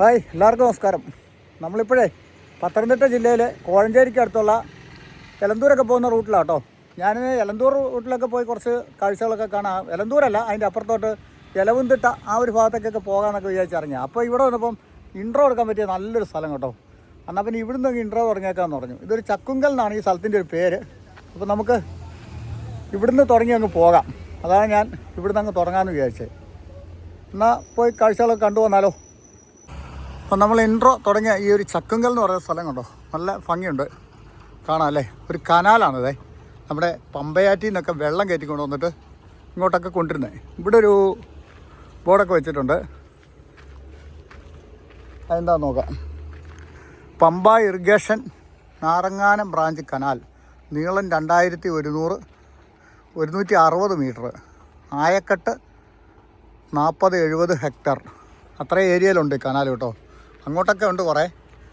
Hi എല്ലാവർക്കും നമസ്കാരം. നമ്മളിപ്പോഴേ പത്തനംതിട്ട ജില്ലയിലെ കോഴഞ്ചേരിക്ക് അടുത്തുള്ള എലന്തൂരൊക്കെ പോകുന്ന റൂട്ടിലാണ് കേട്ടോ ഞാൻ എലന്തൂർ റൂട്ടിലൊക്കെ പോയി കുറച്ച് കാഴ്ചകളൊക്കെ കാണാം. എലന്തൂരല്ല അതിന്റെ അപ്പുറത്തോട്ട് എലവുംതിട്ട ആ ഒരു ഭാഗത്തേക്കൊക്കെ പോകാമെന്നൊക്കെ വിചാരിച്ചറിഞ്ഞാൽ അപ്പോൾ ഇവിടെ വന്നപ്പം ഇൻട്രോ എടുക്കാൻ പറ്റിയ നല്ലൊരു സ്ഥലം കേട്ടോ. എന്നാൽ പിന്നെ ഇവിടുന്ന് ഇൻട്രോ തുടങ്ങിയേക്കാന്ന് പറഞ്ഞു. ഇതൊരു ചക്കുങ്കൽ എന്നാണ് ഈ സ്ഥലത്തിന്റെ ഒരു പേര്. അപ്പോൾ നമുക്ക് ഇവിടുന്ന് തുടങ്ങി അങ്ങ് പോകാം. അതാണ് ഞാൻ ഇവിടുന്ന് അങ്ങ് തുടങ്ങാമെന്ന് വിചാരിച്ചത്. എന്നാൽ പോയി കാഴ്ചകളൊക്കെ കണ്ടു വന്നാലോ. അപ്പം നമ്മൾ ഇൻട്രോ തുടങ്ങിയ ഈ ഒരു ചക്കുങ്കൽ എന്ന് പറയുന്ന സ്ഥലം കണ്ടോ? നല്ല ഭംഗിയുണ്ട്. കാണാം അല്ലേ? ഒരു കനാലാണിതേ നമ്മുടെ പമ്പയാറ്റിൽ നിന്നൊക്കെ വെള്ളം കയറ്റിക്കൊണ്ട് വന്നിട്ട് ഇങ്ങോട്ടൊക്കെ കൊണ്ടിരുന്നത് ഇവിടെ ഒരു ബോർഡൊക്കെ വെച്ചിട്ടുണ്ട്. അതെന്താ നോക്കാം. Pamba irrigation Naranganam branch canal. നീളം രണ്ടായിരത്തി ഒരുന്നൂറ് ഒരുന്നൂറ്റി അറുപത് മീറ്റർ. ആയക്കെട്ട് നാൽപ്പത് എഴുപത് ഹെക്ടർ. അത്ര ഏരിയയിലുണ്ട് കനാൽ കേട്ടോ. അങ്ങോട്ടൊക്കെ ഉണ്ട് കുറേ.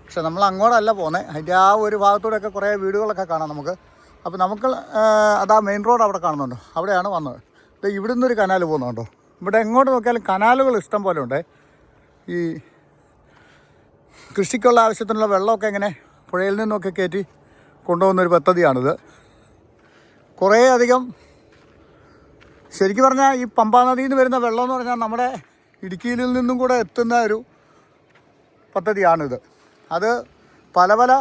പക്ഷെ നമ്മൾ അങ്ങോട്ടല്ല പോകുന്നത് അതിന്റെ ആ ഒരു ഭാഗത്തൂടെയൊക്കെ കുറേ വീടുകളൊക്കെ കാണാം നമുക്ക്. അപ്പോൾ നമുക്ക് അതാ മെയിൻ റോഡ് അവിടെ കാണുന്നുണ്ട്. അവിടെയാണ് വന്നത്. ഇത് ഇവിടെ നിന്നൊരു കനാൽ പോകുന്നുണ്ടോ ഇവിടെ എങ്ങോട്ട് നോക്കിയാലും കനാലുകൾ ഇഷ്ടം പോലെ ഉണ്ട്. ഈ കൃഷിക്കുള്ള ആവശ്യത്തിനുള്ള വെള്ളമൊക്കെ എങ്ങനെ പുഴയിൽ നിന്നൊക്കെ കയറ്റി കൊണ്ടുപോകുന്നൊരു പദ്ധതിയാണിത്. കുറേ അധികം ശരിക്കും പറഞ്ഞാൽ ഈ പമ്പാ നദിയിൽ നിന്ന് വരുന്ന വെള്ളം എന്ന് പറഞ്ഞാൽ നമ്മുടെ ഇടുക്കിയിൽ നിന്നും കൂടെ എത്തുന്ന ഒരു പദ്ധതിയാണിത്. അത് പല പല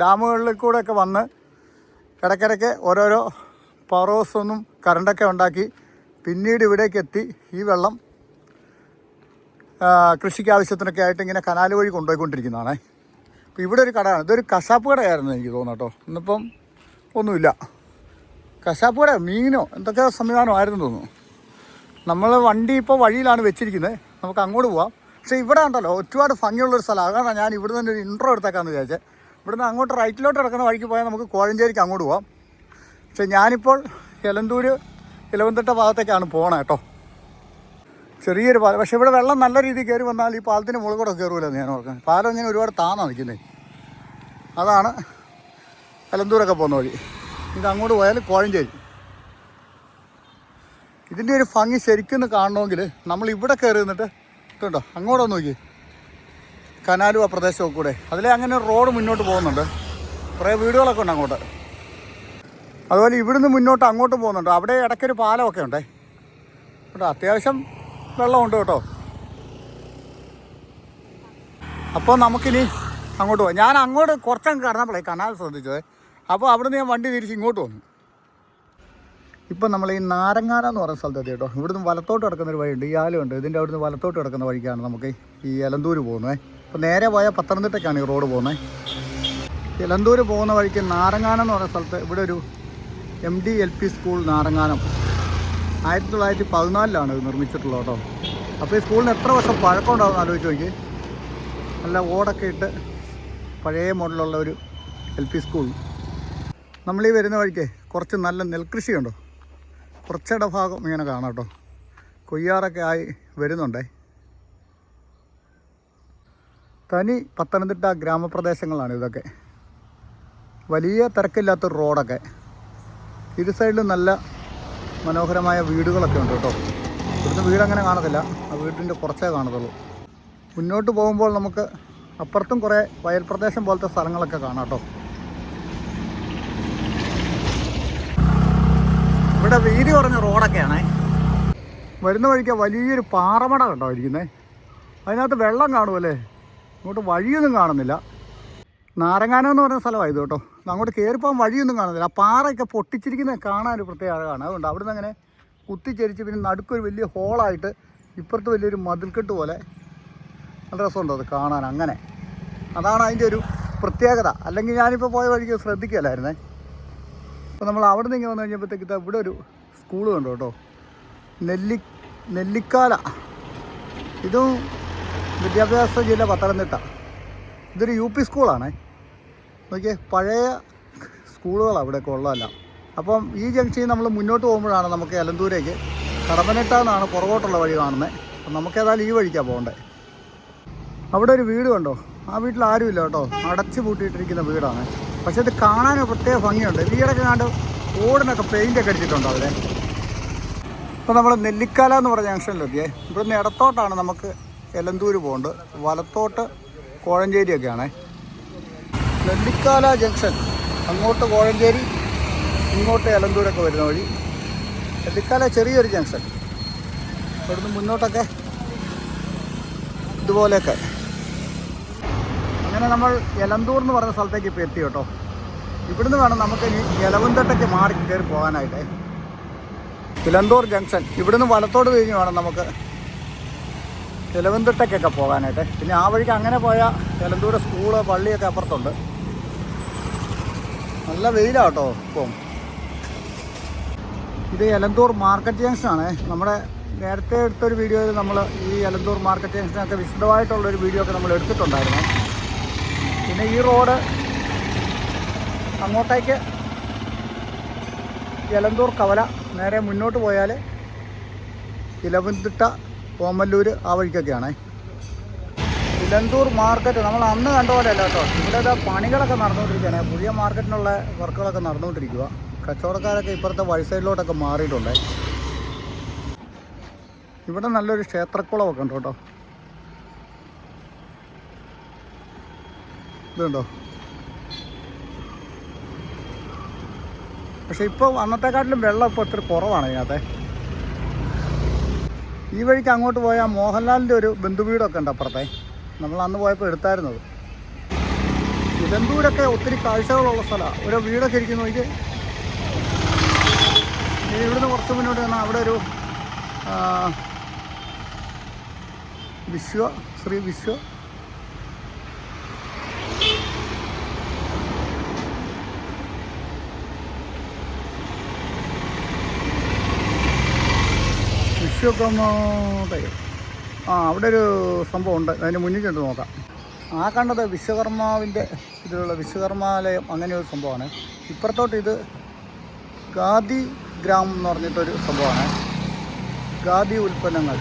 ഡാമുകളിൽ കൂടെയൊക്കെ വന്ന് ഇടയ്ക്കിടയ്ക്ക് ഓരോരോ പവർ ഹൗസ് ഒന്നും കറണ്ടൊക്കെ ഉണ്ടാക്കി പിന്നീട് ഇവിടേക്ക് എത്തി ഈ വെള്ളം കൃഷിക്ക് ആവശ്യത്തിനൊക്കെ ആയിട്ട് ഇങ്ങനെ കനാൽ വഴി കൊണ്ടുപോയിക്കൊണ്ടിരിക്കുന്നതാണേ. അപ്പോൾ ഇവിടെ ഒരു കടയാണ്. ഇതൊരു കശാപ്പ് കടയായിരുന്നു എനിക്ക് തോന്നുന്നു കേട്ടോ. ഇന്നിപ്പം ഒന്നുമില്ല. കശാപ്പ് കട മീനോ? എന്തൊക്കെ സംവിധാനമായിരുന്നു തോന്നുന്നു. നമ്മൾ വണ്ടി ഇപ്പോൾ വഴിയിലാണ് വെച്ചിരിക്കുന്നത്. നമുക്ക് അങ്ങോട്ട് പോവാം. പക്ഷേ ഇവിടെ ഉണ്ടല്ലോ ഒരുപാട് ഭംഗിയുള്ളൊരു സ്ഥലം. അതാണ് ഞാൻ ഇവിടെ നിന്ന് ഒരു ഇൻട്രോ എടുത്തേക്കാന്ന് വിചാരിച്ചത് ഇവിടുന്ന് അങ്ങോട്ട് റൈറ്റിലോട്ട് കിടക്കുന്ന വഴിക്ക് പോയാൽ നമുക്ക് കോഴഞ്ചേരിക്ക് അങ്ങോട്ട് പോവാം. പക്ഷേ ഞാനിപ്പോൾ എലന്തൂര് ഇലവന്തിട്ട ഭാഗത്തേക്കാണ് പോകണം കേട്ടോ. ചെറിയൊരു പാലം പക്ഷേ ഇവിടെ വെള്ളം നല്ല രീതിയിൽ കയറി വന്നാൽ ഈ പാലത്തിന് മുകളിൽ കൂടെ കയറുമല്ലോ ഞാൻ ഓർക്കുന്നത് പാലം ഇങ്ങനെ ഒരുപാട് താന്നാ നിൽക്കുന്നത് അതാണ് എലന്തൂരൊക്കെ പോകുന്ന വഴി. ഇത് അങ്ങോട്ട് പോയാൽ കോഴഞ്ചേരി. ഇതിന്റെ ഒരു ഭംഗി ശരിക്കും കാണണമെങ്കിൽ നമ്മൾ ഇവിടെ കയറി നിന്നിട്ട് ഇതുണ്ടോ അങ്ങോട്ടൊന്ന് നോക്കി. കനാലും ആ പ്രദേശമൊക്കെ കൂടെ. അതിലെ അങ്ങനെ റോഡ് മുന്നോട്ട് പോകുന്നുണ്ട്. കുറേ വീടുകളൊക്കെ ഉണ്ട് അങ്ങോട്ട്. അതുപോലെ ഇവിടുന്ന് മുന്നോട്ട് അങ്ങോട്ട് പോകുന്നുണ്ട്. അവിടെ ഇടയ്ക്കൊരു പാലമൊക്കെ ഉണ്ട്. കേട്ടോ അത്യാവശ്യം വെള്ളമുണ്ട് കേട്ടോ. അപ്പോൾ നമുക്കിനി അങ്ങോട്ട് പോകാം ഞാൻ അങ്ങോട്ട് കുറച്ചങ്ങ് കടന്നപ്പോഴേ കനാൽ ശ്രദ്ധിച്ചത്. അപ്പോൾ അവിടുന്ന് ഞാൻ വണ്ടി തിരിച്ച് ഇങ്ങോട്ട് വന്നു. ഇപ്പം നമ്മൾ ഈ നാരങ്ങാന എന്ന് പറയുന്ന സ്ഥലത്തെത്തി കേട്ടോ ഇവിടുന്ന് വലത്തോട്ട് കിടക്കുന്ന ഒരു വഴിയുണ്ട്. ഈ ആലുണ്ട്. ഇതിന്റെ അവിടുന്ന് വലത്തോട്ട് കിടക്കുന്ന വഴിക്കാണ് നമുക്ക് ഈ എലന്തൂര് പോകുന്നത്. അപ്പോൾ നേരെ പോയാൽ പത്തനംതിട്ടയ്ക്കാണ് ഈ റോഡ് പോകുന്നത്. എലന്തൂര് പോകുന്ന വഴിക്ക് നാരങ്ങാനം എന്ന് പറയുന്ന സ്ഥലത്ത് ഇവിടെ ഒരു M D L P school Naranganam. ആയിരത്തി തൊള്ളായിരത്തി പതിനാലിലാണ് ഇത് നിർമ്മിച്ചിട്ടുള്ളത് കേട്ടോ. അപ്പോൾ ഈ സ്കൂളിന് എത്ര വർഷം പഴക്കം ഉണ്ടാവും ആലോചിച്ച് നോക്കി നല്ല ഓടൊക്കെ ഇട്ട് പഴയ മോഡലുള്ള ഒരു എൽ പി സ്കൂൾ. നമ്മൾ ഈ വരുന്ന വഴിക്ക് കുറച്ച് നല്ല നെൽകൃഷി ഉണ്ടോ കുറച്ചിട ഭാഗം ഇങ്ങനെ കാണാം കേട്ടോ. കൊയ്യാറൊക്കെ ആയി വരുന്നുണ്ടേ. തനി പത്തനംതിട്ട ഗ്രാമപ്രദേശങ്ങളാണ് ഇതൊക്കെ. വലിയ തിരക്കില്ലാത്തൊരു റോഡൊക്കെ. ഇരു സൈഡിലും നല്ല മനോഹരമായ വീടുകളൊക്കെ ഉണ്ട് കേട്ടോ. ഇവിടുന്ന് വീടങ്ങനെ കാണത്തില്ല. ആ വീടിന്റെ കുറച്ചേ കാണത്തുള്ളൂ. മുന്നോട്ട് പോകുമ്പോൾ നമുക്ക് അപ്പുറത്തും കുറേ വയൽ പ്രദേശം പോലത്തെ സ്ഥലങ്ങളൊക്കെ കാണാം കേട്ടോ. ഇവിടെ വീതി കുറഞ്ഞ റോഡൊക്കെയാണ്. വരുന്ന വഴിക്ക് വലിയൊരു പാറമട കണ്ടോ ഇരിക്കുന്നത് അതിനകത്ത് വെള്ളം കാണുമല്ലേ ഇങ്ങോട്ട് വഴിയൊന്നും കാണുന്നില്ല. നാരങ്ങാനം എന്ന് പറയുന്ന സ്ഥലമാണ് ഇത് കേട്ടോ. അങ്ങോട്ട് കയറിപ്പോകാൻ വഴിയൊന്നും കാണുന്നില്ല. ആ പാറയൊക്കെ പൊട്ടിച്ചിരിക്കുന്നത് കാണാൻ ഒരു പ്രത്യേകമാണ് അതുകൊണ്ട് അവിടെ നിന്ന് അങ്ങനെ കുത്തിച്ചരിച്ച് പിന്നെ നടുക്കൊരു വലിയ ഹോളായിട്ട് ഇപ്പുറത്ത് വലിയൊരു മതിൽക്കെട്ട് പോലെ നല്ല രസമുണ്ടോ അത് കാണാൻ അങ്ങനെ. അതാണ് അതിന്റെ ഒരു പ്രത്യേകത. അല്ലെങ്കിൽ ഞാനിപ്പോൾ പോയ വഴിക്ക് ശ്രദ്ധിക്കലായിരുന്നേ. അപ്പോൾ നമ്മൾ അവിടെ നിന്ന് ഇങ്ങനെ വന്നു കഴിഞ്ഞപ്പോഴത്തേക്ക് ഇവിടെ ഒരു സ്കൂൾ കണ്ടു കേട്ടോ. നെല്ലി നെല്ലിക്കാല. ഇതും വിദ്യാഭ്യാസ ജില്ല പത്തനംതിട്ട. ഇതൊരു യു പി സ്കൂളാണേ നോക്കിയേ പഴയ സ്കൂളുകളാണ് ഇവിടെയൊക്കെ ഉള്ളതല്ല. അപ്പം ഈ ജംഗ്ഷനിൽ നമ്മൾ മുന്നോട്ട് പോകുമ്പോഴാണ് നമുക്ക് എലന്തൂരേക്ക് കടമ്പനിട്ട എന്നാണ് പുറകോട്ടുള്ള വഴി കാണുന്നത് അപ്പം നമുക്ക് ഏതായാലും ഈ വഴിക്കാണ് പോകേണ്ടത് അവിടെ ഒരു വീട് കണ്ടോ? ആ വീട്ടിൽ ആരുമില്ല കേട്ടോ. അടച്ചു പൂട്ടിയിട്ടിരിക്കുന്ന വീടാണ്. പക്ഷെ ഇത് കാണാൻ പ്രത്യേക ഭംഗിയുണ്ട്. വീടൊക്കെ കണ്ട് ഓടിനൊക്കെ പെയിന്റൊക്കെ അടിച്ചിട്ടുണ്ട് അവിടെ. ഇപ്പോൾ നമ്മൾ നെല്ലിക്കാല എന്ന് പറഞ്ഞ ജംഗ്ഷനിലെത്തിയേ ഇവിടുന്ന് ഇടത്തോട്ടാണ് നമുക്ക് എലന്തൂര് പോകേണ്ടത്. വലത്തോട്ട് കോഴഞ്ചേരിയൊക്കെയാണേ. നെല്ലിക്കാല ജംഗ്ഷൻ അങ്ങോട്ട് കോഴഞ്ചേരി ഇങ്ങോട്ട് എലന്തൂരൊക്കെ വരുന്ന വഴി. നെല്ലിക്കാല ചെറിയൊരു ജംഗ്ഷൻ ഇവിടുന്ന് മുന്നോട്ടൊക്കെ ഇതുപോലെയൊക്കെ. അങ്ങനെ നമ്മൾ എലന്തൂർ എന്ന് പറഞ്ഞ സ്ഥലത്തേക്ക് ഇപ്പോൾ എത്തി കേട്ടോ. ഇവിടുന്ന് വേണം നമുക്ക് ഇനി എലവന്തട്ടയ്ക്ക് മാറി കയറി പോകാനായിട്ടേ. ഇലന്തൂർ ജംഗ്ഷൻ. ഇവിടുന്ന് വലത്തോട് തിരിഞ്ഞ് വേണം നമുക്ക് എലവന്തട്ടയ്ക്കൊക്കെ പോകാനായിട്ട്. പിന്നെ ആ വഴിക്ക് അങ്ങനെ പോയ എലന്തൂർ സ്കൂൾ പള്ളിയൊക്കെ അപ്പുറത്തുണ്ട്. നല്ല വെയിലാട്ടോ ഇപ്പം. ഇത് എലന്തൂർ മാർക്കറ്റ് ജംഗ്ഷനാണ്. നമ്മുടെ നേരത്തെ എടുത്തൊരു വീഡിയോയിൽ നമ്മൾ ഈ എലന്തൂർ മാർക്കറ്റ് ജംഗ്ഷനൊക്കെ വിശദമായിട്ടുള്ളൊരു വീഡിയോ ഒക്കെ നമ്മൾ എടുത്തിട്ടുണ്ടായിരുന്നു. പിന്നെ ഈ റോഡ് അങ്ങോട്ടേക്ക് എലന്തൂർ കവല നേരെ മുന്നോട്ട് പോയാൽ ഇലവന്തിട്ട ഓമല്ലൂർ ആ വഴിക്കൊക്കെയാണേ. ഇലന്തൂർ മാർക്കറ്റ് നമ്മൾ അന്ന് കണ്ട പോലെ അല്ല കേട്ടോ. ഇവിടെ ഇതാ പണികളൊക്കെ നടന്നുകൊണ്ടിരിക്കുകയാണ്. പുതിയ മാർക്കറ്റിനുള്ള വർക്കുകളൊക്കെ നടന്നുകൊണ്ടിരിക്കുക കച്ചവടക്കാരൊക്കെ ഇപ്പുറത്തെ വഴി സൈഡിലോട്ടൊക്കെ മാറിയിട്ടുണ്ട്. ഇവിടെ നല്ലൊരു ക്ഷേത്രക്കുളമൊക്കെ ഉണ്ട് കേട്ടോ. ഇതുണ്ടോ പക്ഷെ ഇപ്പോൾ അന്നത്തെക്കാട്ടിലും വെള്ളം ഇപ്പോൾ ഒത്തിരി കുറവാണ് ഇതിനകത്തെ. ഈ വഴിക്ക് അങ്ങോട്ട് പോയാൽ മോഹൻലാലിന്റെ ഒരു ബന്ധുവീടൊക്കെ ഉണ്ട് അപ്പുറത്തെ. നമ്മൾ അന്ന് പോയപ്പോൾ എടുത്തായിരുന്നത്. ബന്ധുവീടൊക്കെ ഒത്തിരി കാഴ്ചകളുള്ള സ്ഥലമാണ് ഒരു വീടൊക്കെ ഇരിക്കുന്നു എനിക്ക് ഇവിടുന്ന് കുറച്ച് മുന്നോട്ട് വന്നാൽ അവിടെ ഒരു വിശ്വ ശ്രീ വിശ്വ വിശ്വകർമ്മോദയം ആ അവിടെ ഒരു സംഭവം ഉണ്ട് അതിന് മുന്നിൽ ചെന്ന് നോക്കാം. ആ കണ്ടത് വിശ്വകർമാവിന്റെ ഇതിലുള്ള വിശ്വകർമാലയം അങ്ങനെ ഒരു സംഭവമാണ്. ഇപ്പുറത്തോട്ട് ഇത് ഖാദി ഗ്രാമം എന്ന് പറഞ്ഞിട്ടൊരു സംഭവമാണ്. ഖാദി ഉൽപ്പന്നങ്ങൾ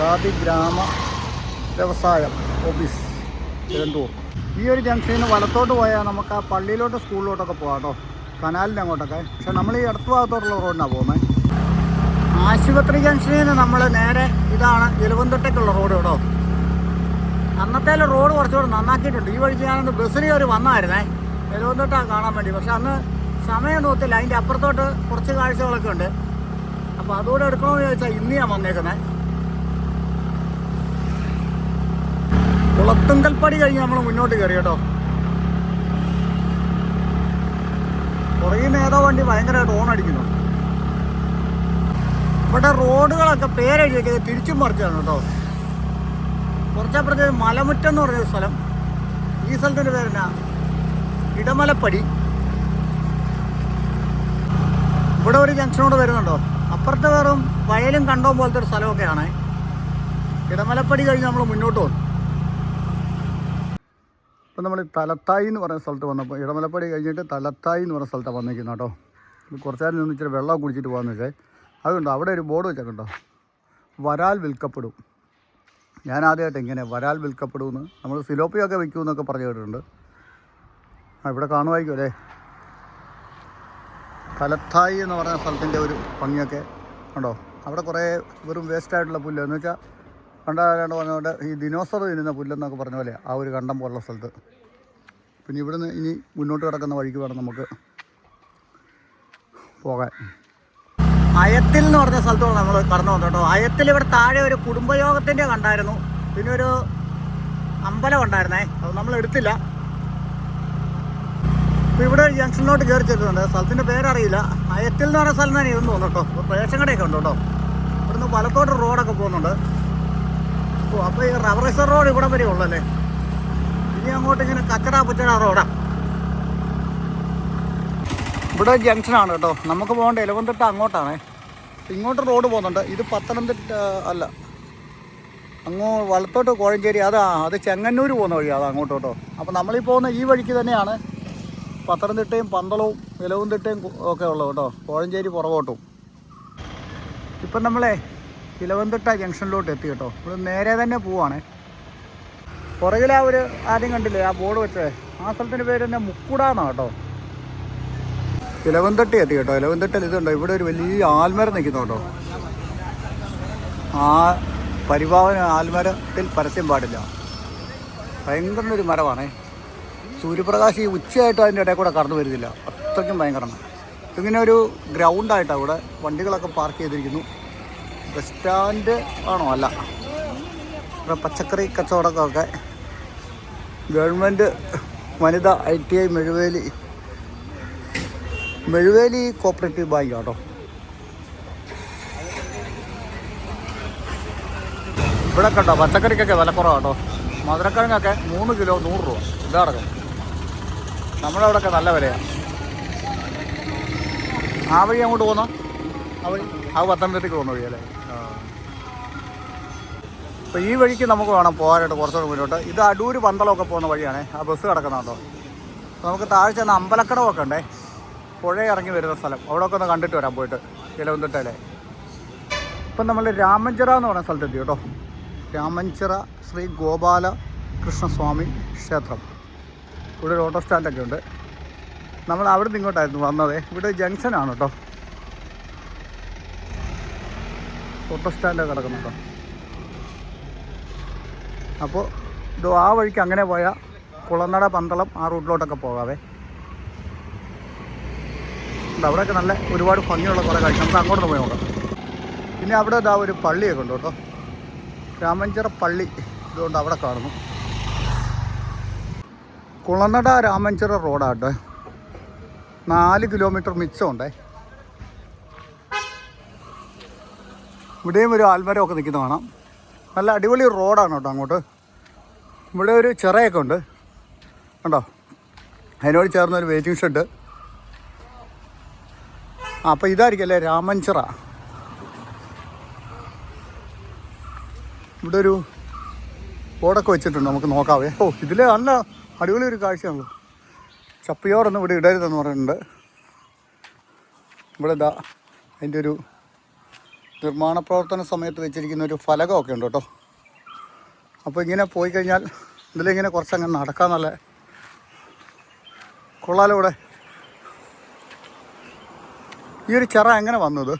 ഖാദി ഗ്രാമ വ്യവസായം ഓഫീസ് തിരുവനന്തപുരം. ഈ ഒരു ജംഗ്ഷനിൽ വലത്തോട്ട് പോയാൽ നമുക്ക് ആ പള്ളിയിലോട്ട് സ്കൂളിലോട്ടൊക്കെ പോകാം കേട്ടോ. കനാലിന്റെ അങ്ങോട്ടൊക്കെ. പക്ഷെ നമ്മൾ ഈ അടുത്ത ഭാഗത്തോട്ടുള്ള റോഡിനാണ് പോകുന്നത്. ആശുപത്രി ജംഗ്ഷനിൽ നിന്ന് നമ്മൾ നേരെ ഇതാണ് ഇലവന്തൊട്ടയ്ക്കുള്ള റോഡ് കേട്ടോ. അന്നത്തെ റോഡ് കുറച്ചുകൂടെ നന്നാക്കിയിട്ടുണ്ട്. ഈ വഴിക്ക് ഞാനൊന്ന് ബസ്സിന് കയറി വന്നായിരുന്നേ. ഇലവന്തൊട്ട കാണാൻ വേണ്ടി. പക്ഷെ അന്ന് സമയം നോക്കില്ല അതിന്റെ അപ്പുറത്തോട്ട് കുറച്ച് കാഴ്ചകളൊക്കെ ഉണ്ട്. അപ്പോൾ അതുകൂടെ എടുക്കണമെന്ന് ചോദിച്ചാൽ ഇന്ന് ഞാൻ വന്നേക്കുന്നത് കുളത്തുങ്കൽപ്പടി കഴിഞ്ഞ് നമ്മൾ മുന്നോട്ട് കയറി കേട്ടോ. പുറകിൽ നേതാവ് വണ്ടി ഭയങ്കരമായിട്ട് ഓൺ അടിക്കുന്നുണ്ട് ഇവിടെ റോഡുകളൊക്കെ പേരെഴുതി വെക്കുന്നത് തിരിച്ചും മറിച്ചാണ് കേട്ടോ. കുറച്ചപ്പുറത്ത് മലമുറ്റം എന്ന് സ്ഥലം. ഈ സ്ഥലത്തിന്റെ പേരെന്നാ ഇടമലപ്പടി. ഇവിടെ ഒരു ജംഗ്ഷനോട് വരുന്നുണ്ടോ? അപ്പുറത്തെ വേറും വയലും കണ്ടോ പോലത്തെ ഒരു സ്ഥലമൊക്കെയാണ്. ഇടമലപ്പടി കഴിഞ്ഞ് നമ്മൾ മുന്നോട്ട് പോകും ഇപ്പം നമ്മൾ തലത്തായി എന്ന് പറയുന്ന സ്ഥലത്ത് വന്നപ്പോൾ ഇടമലപ്പടി കഴിഞ്ഞിട്ട് തലത്തായി എന്ന് പറയുന്ന സ്ഥലത്താണ് വന്നിരിക്കുന്നത് കേട്ടോ. കുറച്ചു കുറച്ചേരം നിന്ന് ഇച്ചിരി വെള്ളം കുടിച്ചിട്ട് പോകാമെന്ന് വെച്ചേ അതുണ്ടോ? അവിടെ ഒരു ബോർഡ് വെച്ചിട്ടുണ്ടോ വരാൽ വിൽക്കപ്പെടും. ഞാൻ ആദ്യമായിട്ട് ഇങ്ങനെ വരാൽ വിൽക്കപ്പെടുമെന്ന് നമ്മൾ സിലോപ്പിയൊക്കെ വിൽക്കുമെന്നൊക്കെ പറഞ്ഞു കേട്ടിട്ടുണ്ട്. ആ ഇവിടെ കാണുമായിരിക്കും അല്ലേ? തലത്തായി എന്ന് പറയുന്ന സ്ഥലത്തിന്റെ ഒരു ഭംഗിയൊക്കെ ഉണ്ടോ? അവിടെ കുറേ വെറും വേസ്റ്റായിട്ടുള്ള പുല്ല്. എന്ന് വെച്ചാൽ പണ്ടാണ്ട് പറഞ്ഞുകൊണ്ട് ഈ ദിനോസർ തിന്നുന്ന പുല്ലെന്നൊക്കെ പറഞ്ഞ പോലെ ആ ഒരു കണ്ടം പോലുള്ള സ്ഥലത്ത്. പിന്നെ ഇവിടുന്ന് ഇനി മുന്നോട്ട് കിടക്കുന്ന വഴിക്ക് വേണം നമുക്ക് പോകാൻ. അയത്തിൽ എന്ന് പറഞ്ഞ സ്ഥലത്തോട് നമ്മൾ കടന്നു വന്നു കേട്ടോ. അയത്തിൽ ഇവിടെ താഴെ ഒരു കുടുംബയോഗത്തിന്റെ കണ്ടായിരുന്നു. പിന്നെ ഒരു അമ്പലം ഉണ്ടായിരുന്നേ. അത് നമ്മൾ എടുത്തില്ല. അപ്പോൾ ഇവിടെ ഒരു ജംഗ്ഷനിലോട്ട് കയറി ചെല്ലുന്നുണ്ട്. സ്ഥലത്തിന്റെ പേരറിയില്ല. അയത്തിൽ എന്ന് പറഞ്ഞ സ്ഥലം തന്നെ ഇതൊന്നും തോന്നുന്നു കേട്ടോ. റേഷൻ കടയൊക്കെ ഉണ്ട് കേട്ടോ. ഇവിടുന്ന് വലത്തോട്ട് റോഡൊക്കെ പോകുന്നുണ്ട്. അപ്പോൾ ഈ റബ്ബറൈസർ റോഡ് ഇവിടെ വരെ ഉള്ളല്ലേ? ഇനി അങ്ങോട്ട് ഇങ്ങനെ കച്ചട പുച്ചട റോഡാ. ഇവിടെ ജംഗ്ഷനാണ് കേട്ടോ. നമുക്ക് പോകേണ്ട ഇലവന്തിട്ട അങ്ങോട്ടാണ്. ഇങ്ങോട്ട് റോഡ് പോകുന്നുണ്ട്. ഇത് പത്തനംതിട്ട അല്ല. അങ്ങോ വളത്തോട്ട് കോഴഞ്ചേരി അതാ അത് ചെങ്ങന്നൂർ പോകുന്ന വഴി അതാ അങ്ങോട്ട് കേട്ടോ. അപ്പോൾ നമ്മളീ പോകുന്ന ഈ വഴിക്ക് തന്നെയാണ് പത്തനംതിട്ടയും പന്തളവും ഇലവന്തിട്ടയും ഒക്കെ ഉള്ളത് കേട്ടോ. കോഴഞ്ചേരി പുറകോട്ടും. ഇപ്പം നമ്മളെ ഇലവന്തിട്ട ജംഗ്ഷനിലോട്ട് എത്തി കേട്ടോ. ഇവിടെ നേരെ തന്നെ പോവാണ്. പുറകിൽ ആ ഒരു ആദ്യം കണ്ടില്ലേ ആ ബോർഡ് വെച്ചേ ആ സ്ഥലത്തിന്റെ പേര് തന്നെ മുക്കുടാന്നാണ് കേട്ടോ. ഇലവന്തട്ടി എത്തി കേട്ടോ. ഇലവന്തട്ടിൽ ഇതുണ്ടോ? ഇവിടെ ഒരു വലിയ ആൽമരം നിൽക്കുന്നു കേട്ടോ ആ പരിഭാവന ആൽമരത്തിൽ പരസ്യം പാടില്ല. ഭയങ്കര ഒരു മരമാണേ. സൂര്യപ്രകാശം ഈ ഉച്ചയായിട്ട് അതിന്റെ ഇടയിൽ കൂടെ കടന്നു വരുന്നില്ല. അത്രയ്ക്കും ഭയങ്കരമാണ്. ഇങ്ങനെ ഒരു ഗ്രൗണ്ടായിട്ടാണ് ഇവിടെ വണ്ടികളൊക്കെ പാർക്ക് ചെയ്തിരിക്കുന്നു. ബസ് സ്റ്റാൻഡ് ആണോ? അല്ല. ഇവിടെ പച്ചക്കറി കച്ചവടമൊക്കെ. Government Vanitha I T I Mezhuveli Mezhuveli cooperative bank കേട്ടോ ഇവിടെ കണ്ടോ പച്ചക്കറിക്കൊക്കെ വില കുറവാട്ടോ. മധുരക്കിഴങ്ങൊക്കെ മൂന്ന് കിലോ നൂറ് രൂപ. ഇതടക്കം നമ്മുടെ അവിടെയൊക്കെ നല്ല വിലയാണ് ആ വഴി അങ്ങോട്ട് പോകുന്നോ? ആ വഴി ആ പത്തനംതിട്ടയ്ക്ക് പോകുന്ന വഴിയല്ലേ? അപ്പോൾ ഈ വഴിക്ക് നമുക്ക് വേണം പോകാനായിട്ട് കുറച്ചുകൂടെ മുന്നോട്ട്. ഇത് അടൂര് പന്തളമൊക്കെ പോകുന്ന വഴിയാണേ. ആ ബസ് കിടക്കുന്നുണ്ടോ? നമുക്ക് താഴെ ചെന്ന അമ്പലക്കടമൊക്കെ ഉണ്ടേ. പുഴ ഇറങ്ങി വരുന്ന സ്ഥലം. അവിടെയൊക്കെ ഒന്ന് കണ്ടിട്ട് വരാം പോയിട്ട്. ഇലവന്തിട്ടല്ലേ ഇപ്പം നമ്മൾ രാമഞ്ചിറ എന്ന് പറയുന്ന സ്ഥലത്തെത്തി കേട്ടോ രാമഞ്ചിറ ശ്രീ ഗോപാല കൃഷ്ണസ്വാമി ക്ഷേത്രം. ഇവിടെ ഒരു ഓട്ടോ സ്റ്റാൻഡൊക്കെ ഉണ്ട്. നമ്മൾ അവിടെ നിന്ന് ഇങ്ങോട്ടായിരുന്നു വന്നത്. ഇവിടെ ജംഗ്ഷനാണ് കേട്ടോ ഓട്ടോ സ്റ്റാൻഡൊക്കെ കിടക്കുന്നു കേട്ടോ അപ്പോൾ ഇത് ആ വഴിക്ക് അങ്ങനെ പോയാൽ കുളനട പന്തളം ആ റൂട്ടിലോട്ടൊക്കെ പോകാവേ. ഉണ്ട് അവിടെയൊക്കെ നല്ല ഒരുപാട് ഭംഗിയുള്ള കുറേ കാഴ്ച. നമുക്ക് അങ്ങോട്ട് പോയി നോക്കാം. പിന്നെ അവിടെ ഇതാ ഒരു പള്ളിയൊക്കെ ഉണ്ട് കേട്ടോ. രാമഞ്ചിറ പള്ളി ഇതുകൊണ്ട് അവിടെ കാണുന്നു. കുളനട രാമഞ്ചിറ റോഡാട്ടെ നാല് കിലോമീറ്റർ മിച്ചമുണ്ടേ. ഇവിടെയും ഒരു ആൽമരമൊക്കെ നിൽക്കുന്ന കാണാം. നല്ല അടിപൊളി റോഡാണ് കേട്ടോ അങ്ങോട്ട്. ഇവിടെ ഒരു ചിറയൊക്കെ ഉണ്ട്. കണ്ടോ? അതിനോട് ചേർന്ന ഒരു വെയിറ്റിംഗ് ഷെഡ് അപ്പോൾ ഇതായിരിക്കും അല്ലേ രാമഞ്ചിറ ഇവിടെ ഒരു ബോർഡൊക്കെ വെച്ചിട്ടുണ്ട് നമുക്ക് നോക്കാവേ ഓ ഇതിൽ നല്ല അടിപൊളി ഒരു കാഴ്ചയാണല്ലോ. ചപ്പിയോറൊന്നും ഇവിടെ ഇടരുതെന്ന് പറയുന്നുണ്ട് ഇവിടെ എന്താ അതിന്റെ ഒരു നിർമ്മാണ പ്രവർത്തന സമയത്ത് വെച്ചിരിക്കുന്ന ഒരു ഫലകമൊക്കെ ഉണ്ട് കേട്ടോ. അപ്പോൾ ഇങ്ങനെ പോയി കഴിഞ്ഞാൽ ഇതിലിങ്ങനെ കുറച്ചങ്ങനെ നടക്കാൻ നല്ല കൊള്ളാലോ ഇവിടെ. ഈ ഒരു ചിറ എങ്ങനെ വന്നത്?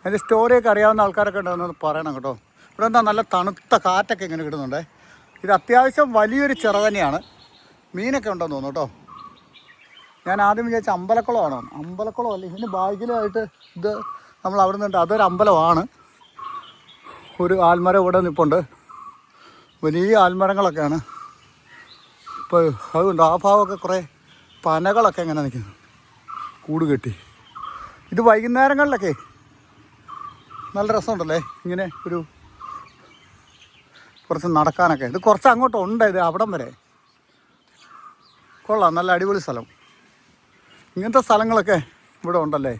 അതിന്റെ സ്റ്റോറിയൊക്കെ അറിയാവുന്ന ആൾക്കാരൊക്കെ ഉണ്ടെന്ന് പറയണം കേട്ടോ. ഇവിടെ എന്താ നല്ല തണുത്ത കാറ്റൊക്കെ ഇങ്ങനെ കിട്ടുന്നുണ്ടേ. ഇത് അത്യാവശ്യം വലിയൊരു ചിറ തന്നെയാണ്. മീനൊക്കെ ഉണ്ടെന്ന് തോന്നുന്നു കേട്ടോ. ഞാൻ ആദ്യം വിചാരിച്ച അമ്പലക്കുളമാണോ? അമ്പലക്കുളം അല്ല? ഇതിന് ബാഗിലായിട്ട് ഇത് നമ്മൾ അവിടെ നിന്നുണ്ട് അതൊരു അമ്പലമാണ്. ഒരു ആൽമരം ഇവിടെ നിൽപ്പുണ്ട് വലിയ ആൽമരങ്ങളൊക്കെയാണ്. ഇപ്പോൾ അതുകൊണ്ട് ആ ഭാഗമൊക്കെ കുറേ പനകളൊക്കെ എങ്ങനെ നിൽക്കുന്നു. കൂട് കെട്ടി. ഇത് വൈകുന്നേരങ്ങളിലൊക്കെ നല്ല രസമുണ്ടല്ലേ? ഇങ്ങനെ ഒരു കുറച്ച് നടക്കാനൊക്കെ. ഇത് കുറച്ച് അങ്ങോട്ട് ഉണ്ട് ഇത് അവിടം വരെ. കൊള്ളാം നല്ല അടിപൊളി സ്ഥലം. ഇങ്ങനത്തെ സ്ഥലങ്ങളൊക്കെ ഇവിടെ ഉണ്ടല്ലേ?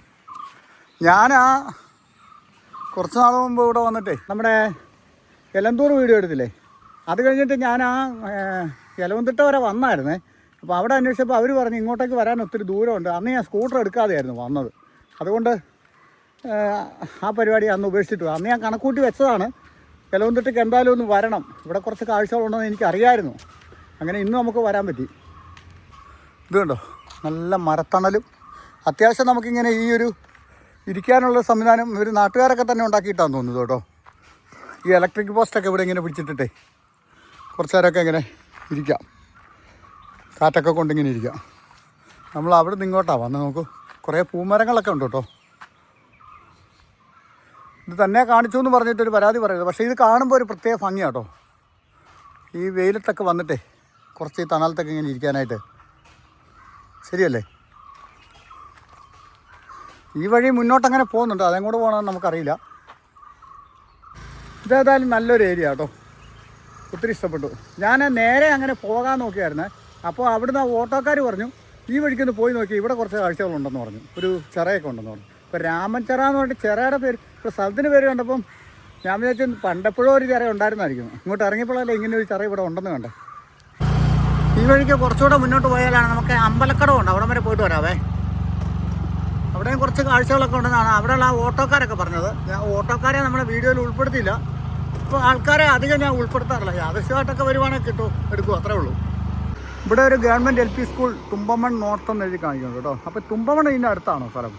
ഞാൻ ആ കുറച്ച് നാൾ മുമ്പ് ഇവിടെ വന്നിട്ടേ നമ്മുടെ എലന്തൂർ വീഡിയോ എടുത്തില്ലേ? അത് കഴിഞ്ഞിട്ട് ഞാൻ ആ എലവന്തിട്ട വരെ വന്നായിരുന്നേ. അപ്പോൾ അവിടെ അന്വേഷിച്ചപ്പോൾ അവർ പറഞ്ഞു ഇങ്ങോട്ടേക്ക് വരാൻ ഒത്തിരി ദൂരമുണ്ട്. അന്ന് ഞാൻ സ്കൂട്ടർ എടുക്കാതെയായിരുന്നു വന്നത്. അതുകൊണ്ട് ആ, പരിപാടി അന്ന് ഉപേക്ഷിച്ചിട്ട്. അന്ന് ഞാൻ കണക്കൂട്ടി വെച്ചതാണ്. എലവന്തിട്ടയ്ക്ക് എന്തായാലും ഒന്ന് വരണം. ഇവിടെ കുറച്ച് കാഴ്ചകളുണ്ടെന്ന് എനിക്കറിയായിരുന്നു. അങ്ങനെ ഇന്ന് നമുക്ക് വരാൻ പറ്റി. ഇത് നല്ല മരത്തണലും. അത്യാവശ്യം നമുക്കിങ്ങനെ ഈ ഒരു ഇരിക്കാനുള്ള സംവിധാനം ഒരു നാട്ടുകാരൊക്കെ തന്നെ ഉണ്ടാക്കിയിട്ടാന്ന് തോന്നുന്നു കേട്ടോ. ഈ ഇലക്ട്രിക് പോസ്റ്റൊക്കെ ഇവിടെ ഇങ്ങനെ പിടിച്ചിട്ടിട്ടേ. കുറച്ച് നേരമൊക്കെ ഇങ്ങനെ ഇരിക്കാം. കാറ്റൊക്കെ കൊണ്ടിങ്ങനെ ഇരിക്കാം. നമ്മൾ അവിടെ നിന്ന് ഇങ്ങോട്ടാണ് വന്ന് നോക്കൂ. കുറേ പൂമരങ്ങളൊക്കെ ഉണ്ട് കേട്ടോ. ഇത് തന്നെ കാണിച്ചു എന്ന് പറഞ്ഞിട്ടൊരു പരാതി പറയരുത് പക്ഷേ ഇത് കാണുമ്പോൾ ഒരു പ്രത്യേക ഭംഗിയാണ് കേട്ടോ. ഈ വെയിലത്തൊക്കെ വന്നിട്ടേ കുറച്ച് ഈ തണലത്തൊക്കെ ഇങ്ങനെ ഇരിക്കാനായിട്ട്. ശരിയല്ലേ? ഈ വഴി മുന്നോട്ടങ്ങനെ പോകുന്നുണ്ട്. അതേ കൂടെ പോകണമെന്ന് നമുക്കറിയില്ല. ഇതേതായാലും നല്ലൊരു ഏരിയ കേട്ടോ. ഒത്തിരി ഇഷ്ടപ്പെട്ടു. ഞാൻ നേരെ അങ്ങനെ പോകാൻ നോക്കിയായിരുന്നേ. അപ്പോൾ അവിടുന്ന് ഓട്ടോക്കാർ പറഞ്ഞു ഈ വഴിക്കൊന്ന് പോയി നോക്കി ഇവിടെ കുറച്ച് കാഴ്ചകളുണ്ടെന്ന് പറഞ്ഞു. ഒരു ചിറയൊക്കെ ഉണ്ടെന്ന് പറഞ്ഞു. ഇപ്പോൾ രാമൻചിറ എന്ന് പറഞ്ഞിട്ട് ചിറയുടെ പേര് ഇപ്പോൾ സ്ഥലത്തിന് പേര് കണ്ടപ്പം ഞാൻ വിചാരിച്ചു പണ്ടപ്പോഴും ഒരു ചിറ ഉണ്ടായിരുന്നായിരിക്കും. ഇങ്ങോട്ട് ഇറങ്ങിയപ്പോഴല്ലേ ഇങ്ങനെ ഒരു ചിറ ഇവിടെ ഉണ്ടെന്ന് കണ്ടേ. ഈ വഴിക്ക് കുറച്ചുകൂടെ മുന്നോട്ട് പോയാലാണ് നമുക്ക് അമ്പലക്കടം ഉണ്ട്. അവിടെ വരെ പോയിട്ട് വരാവേ. അവിടെയും കുറച്ച് കാഴ്ചകളൊക്കെ ഉണ്ടെന്നാണ് അവിടെയുള്ള ഓട്ടോക്കാരൊക്കെ പറഞ്ഞത്. ഞാൻ ഓട്ടോക്കാരെ നമ്മുടെ വീഡിയോയിൽ ഉൾപ്പെടുത്തിയില്ല. ഇപ്പോൾ ആൾക്കാരെ അധികം ഞാൻ ഉൾപ്പെടുത്താറില്ല. യാദൃശ്യമായിട്ടൊക്കെ വരുവാണെങ്കിൽ കിട്ടും എടുക്കും അത്രേ ഉള്ളൂ. ഇവിടെ ഒരു government L P school Thumpamon north എന്ന് എഴുതി കാണിക്കുന്നു കേട്ടോ. അപ്പോൾ തുമ്പമൺ ഇതിന്റെ അടുത്താണോ സ്ഥലം.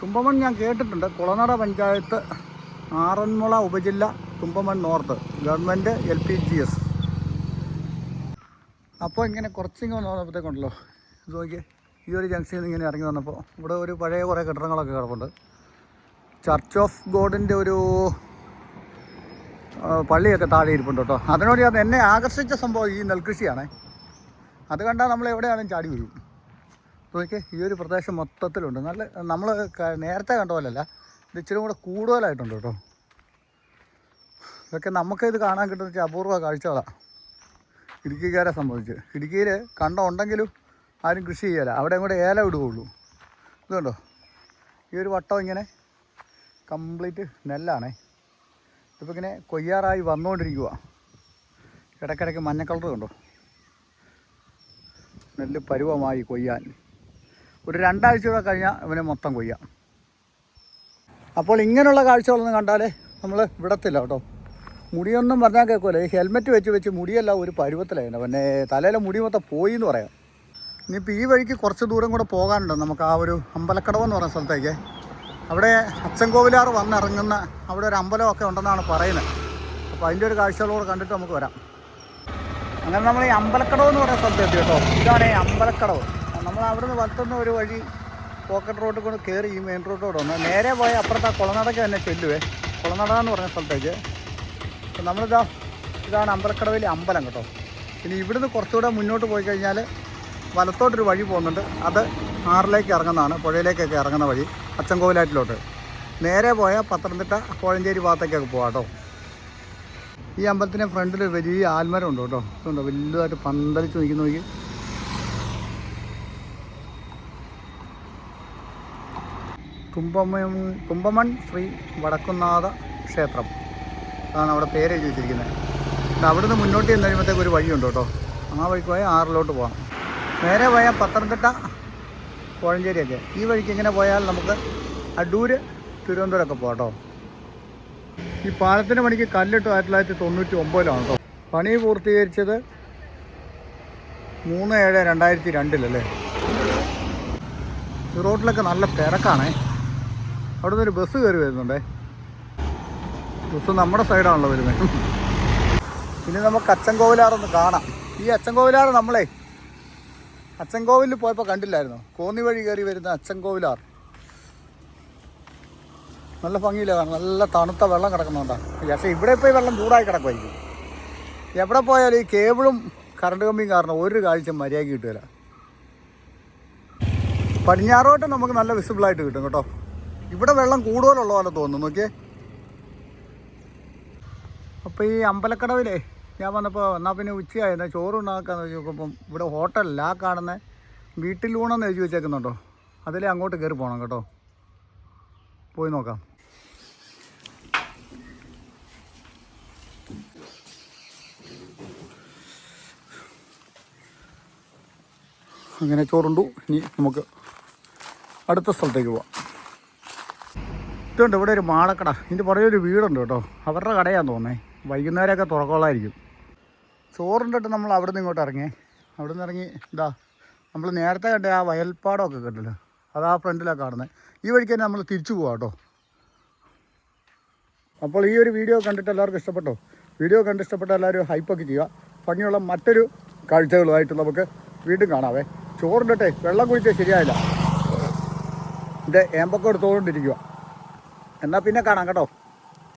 തുമ്പമൺ ഞാൻ കേട്ടിട്ടുണ്ട്. കുളനട പഞ്ചായത്ത് ആറന്മുള ഉപജില്ല Thumpamon north. Government L P G S. അപ്പോൾ ഇങ്ങനെ കുറച്ചിങ്ങനെ വന്നപ്പോഴത്തേക്കുണ്ടല്ലോ ഇത് നോക്കിയേ ഈ ഒരു ജംഗ്ഷനിൽ ഇങ്ങനെ ഇറങ്ങി വന്നപ്പോൾ ഇവിടെ ഒരു പഴയ കുറേ കെട്ടിടങ്ങളൊക്കെ കിടപ്പുണ്ട്. ചർച്ച് ഓഫ് ഗോഡിന്റെ ഒരു പള്ളിയൊക്കെ താഴെ ഇരിപ്പുണ്ട് കേട്ടോ. അതിനോട് എന്നെ ആകർഷിച്ച സംഭവം ഈ നെൽകൃഷിയാണേ. അത് കണ്ടാൽ നമ്മൾ എവിടെയാണെങ്കിലും ചാടി വരും നോക്കിയേ ഈ ഒരു പ്രദേശം മൊത്തത്തിലുണ്ട്. നല്ല നമ്മൾ നേരത്തെ കണ്ട പോലല്ല ഇത് ഇച്ചിരി കൂടെ കൂടുതലായിട്ടുണ്ട് കേട്ടോ. ഇതൊക്കെ നമുക്ക് ഇത് കാണാൻ കിട്ടുന്ന അപൂർവ കാഴ്ചകളാണ് ഇടുക്കിക്കാരെ സംബന്ധിച്ച്. ഇടുക്കിയിൽ കണ്ടം ഉണ്ടെങ്കിലും ആരും കൃഷി ചെയ്യല. അവിടെ കൂടെ ഏല ഇടുകയുള്ളൂ. ഇത് കണ്ടോ? ഈ ഒരു വട്ടം ഇങ്ങനെ കംപ്ലീറ്റ് നെല്ലാണേ. ഇതിപ്പോൾ ഇങ്ങനെ കൊയ്യാറായി വന്നുകൊണ്ടിരിക്കുക ഇടയ്ക്കിടയ്ക്ക് മഞ്ഞ കണ്ടോ? നെല്ല് പരുവമായി കൊയ്യാൻ. ഒരു രണ്ടാഴ്ച കൂടെ കഴിഞ്ഞാൽ ഇവനെ മൊത്തം കൊയ്യാം. അപ്പോൾ ഇങ്ങനെയുള്ള കാഴ്ചകളൊന്നും കണ്ടാലേ നമ്മൾ വിടത്തില്ല കേട്ടോ. മുടിയൊന്നും പറഞ്ഞാൽ കേൾക്കുമല്ലോ ഈ ഹെൽമെറ്റ് വെച്ച് വെച്ച് മുടിയല്ല ഒരു പരുവത്തിലായിരുന്നു പിന്നെ തലയിലെ മുടി മൊത്തം പോയി എന്ന് പറയാം. ഇനിയിപ്പോൾ ഈ വഴിക്ക് കുറച്ച് ദൂരം കൂടെ പോകാനുണ്ട്. നമുക്ക് ആ ഒരു അമ്പലക്കടവ് എന്ന് പറയുന്ന സ്ഥലത്തേക്ക്. അവിടെ അച്ചൻകോവിലാർ വന്നിറങ്ങുന്ന അവിടെ ഒരു അമ്പലമൊക്കെ ഉണ്ടെന്നാണ് പറയുന്നത്. അപ്പോൾ അതിന്റെ ഒരു കാഴ്ചകളോട് കണ്ടിട്ട് നമുക്ക് വരാം. അങ്ങനെ നമ്മൾ ഈ അമ്പലക്കടവ് എന്ന് പറയുന്ന സ്ഥലത്ത് എത്തി കേട്ടോ. ഇതാണ് ഈ അമ്പലക്കടവ്. നമ്മൾ അവിടെ നിന്ന് വലത്തുന്ന ഒരു വഴി പോക്കറ്റ് റോഡിൽ കൊണ്ട് കയറി ഈ മെയിൻ റോഡിലൂടെ വന്ന്. നേരെ പോയ അപ്പുറത്ത് ആ കുളനടക്ക് തന്നെ ചെല്ലുവേ. കുളനട എന്ന് പറഞ്ഞ സ്ഥലത്തേക്ക്. അപ്പം നമ്മളിതാ ഇതാണ് അമ്പലക്കടവിലെ അമ്പലം കേട്ടോ. ഇനി ഇവിടുന്ന് കുറച്ചുകൂടെ മുന്നോട്ട് പോയി കഴിഞ്ഞാൽ വലത്തോട്ടൊരു വഴി പോകുന്നുണ്ട്. അത് ആറിലേക്ക് ഇറങ്ങുന്നതാണ്. പുഴയിലേക്കൊക്കെ ഇറങ്ങുന്ന വഴി. അച്ചൻകോവിലാറ്റിലോട്ട്. നേരെ പോയാൽ പത്തനംതിട്ട കോഴഞ്ചേരി ഭാഗത്തേക്കൊക്കെ പോകാം കേട്ടോ. ഈ അമ്പലത്തിന്റെ ഫ്രണ്ടിൽ വലിയ ആൽമരം ഉണ്ട് കേട്ടോ. ഇതുണ്ടോ? വലുതായിട്ട് പന്തലിച്ച് നിൽക്കുന്ന നോക്കി. തുമ്പമൺ തുമ്പമൺ ശ്രീ വടക്കുന്നാഥ ക്ഷേത്രം. അതാണ് അവിടെ പേര് എഴുതി വെച്ചിരിക്കുന്നത്. അവിടുന്ന് മുന്നോട്ട് ചെന്ന് കഴിയുമ്പോഴത്തേക്ക് ഒരു വഴിയുണ്ട് കേട്ടോ. ആ വഴിക്ക് പോയാൽ ആറിലോട്ട് പോകാം നേരെ പോയാൽ പത്തനംതിട്ട കോഴഞ്ചേരിയൊക്കെ. ഈ വഴിക്ക് ഇങ്ങനെ പോയാൽ നമുക്ക് അടൂര് തിരുവനന്തപുരമൊക്കെ പോകാം കേട്ടോ. ഈ പാലത്തിന്റെ പണിക്ക് കല്ലിട്ട് ആയിരത്തി തൊള്ളായിരത്തി തൊണ്ണൂറ്റി ഒമ്പതിലാണ് കേട്ടോ. പണി പൂർത്തീകരിച്ചത് മൂന്ന് ഏഴ് രണ്ടായിരത്തി രണ്ടിലല്ലേ ഈ റോഡിലൊക്കെ നല്ല തിരക്കാണേ. അവിടെ നിന്നൊരു ബസ് കയറി വരുന്നുണ്ടേ. ബസ് നമ്മുടെ സൈഡാണല്ലോ വരുന്നത് ഇനി നമുക്ക് അച്ചൻകോവിലാറൊന്ന് കാണാം. ഈ അച്ചൻകോവിലാറ് നമ്മളെ അച്ചൻകോവിലിൽ പോയപ്പോൾ കണ്ടില്ലായിരുന്നോ? കോന്നി വഴി കയറി വരുന്ന അച്ചൻകോവിലാർ. നല്ല ഭംഗിയില്ല കാണാം നല്ല തണുത്ത വെള്ളം കിടക്കുന്നതുകൊണ്ടാണ് പക്ഷേ ഇവിടെ ഈ വെള്ളം ചൂടായി കിടക്കുമായിരിക്കും എവിടെ പോയാലും ഈ കേബിളും കറണ്ട് കമ്പിയും കാരണം ഒരു കാഴ്ച മര്യാദയ്ക്ക് കിട്ടുകയില്ല പടിഞ്ഞാറോട്ട് നമുക്ക് നല്ല വിസിബിളായിട്ട് കിട്ടും കേട്ടോ. ഇവിടെ വെള്ളം കൂടുതലുള്ള പോലെ തോന്നുന്നു. നോക്കിയേ. അപ്പോൾ ഈ അമ്പലക്കടവിലേ ഞാൻ വന്നപ്പോൾ എന്നാൽ പിന്നെ ഉച്ചയായി. എന്നാൽ വെച്ച് നോക്കുമ്പം ഇവിടെ ഹോട്ടലില്ല ആ കാണുന്ന വീട്ടിലൂണെന്ന് എഴുതി വെച്ചേക്കുന്നുണ്ടോ? അതിലേ അങ്ങോട്ട് കയറി പോകണം കേട്ടോ. പോയി നോക്കാം. അങ്ങനെ ചോറുണ്ടു. ഇനി നമുക്ക് അടുത്ത സ്ഥലത്തേക്ക് പോവാം. ഇതുണ്ട് ഇവിടെ ഒരു മാളക്കട. ഇതിന്റെ പുറകെ ഒരു വീടുണ്ട് കേട്ടോ. അവരുടെ കടയാന്ന് തോന്നേ വൈകുന്നേരമൊക്കെ തുറക്കോളായിരിക്കും. ചോറുണ്ടിട്ട് നമ്മൾ അവിടെ നിന്ന് ഇങ്ങോട്ട് ഇറങ്ങി. അവിടെ നിന്ന് ഇറങ്ങി ഇതാ നമ്മൾ നേരത്തെ കണ്ട ആ വയൽപ്പാടമൊക്കെ കണ്ടല്ലോ? അത് ആ ഫ്രണ്ടിലാണ് കാണുന്നത് ഈ വഴിക്ക് തന്നെ നമ്മൾ തിരിച്ചു പോവാം കേട്ടോ. അപ്പോൾ ഈ ഒരു വീഡിയോ കണ്ടിട്ട് എല്ലാവർക്കും ഇഷ്ടപ്പെട്ടോ? വീഡിയോ കണ്ട് ഇഷ്ടപ്പെട്ട എല്ലാവരും ഹൈപ്പൊക്കെ ചെയ്യുക. ഭംഗിയുള്ള മറ്റൊരു കാഴ്ചകളുമായിട്ട് നമുക്ക് വീണ്ടും കാണാവേ. ചോറുണ്ടട്ടെ വെള്ളം കുടിച്ചാൽ ശരിയായില്ല. എന്റെ ഏമ്പൊക്കെ എടുത്തോണ്ടിരിക്കുക എന്നാൽ പിന്നെ കാണാം കേട്ടോ.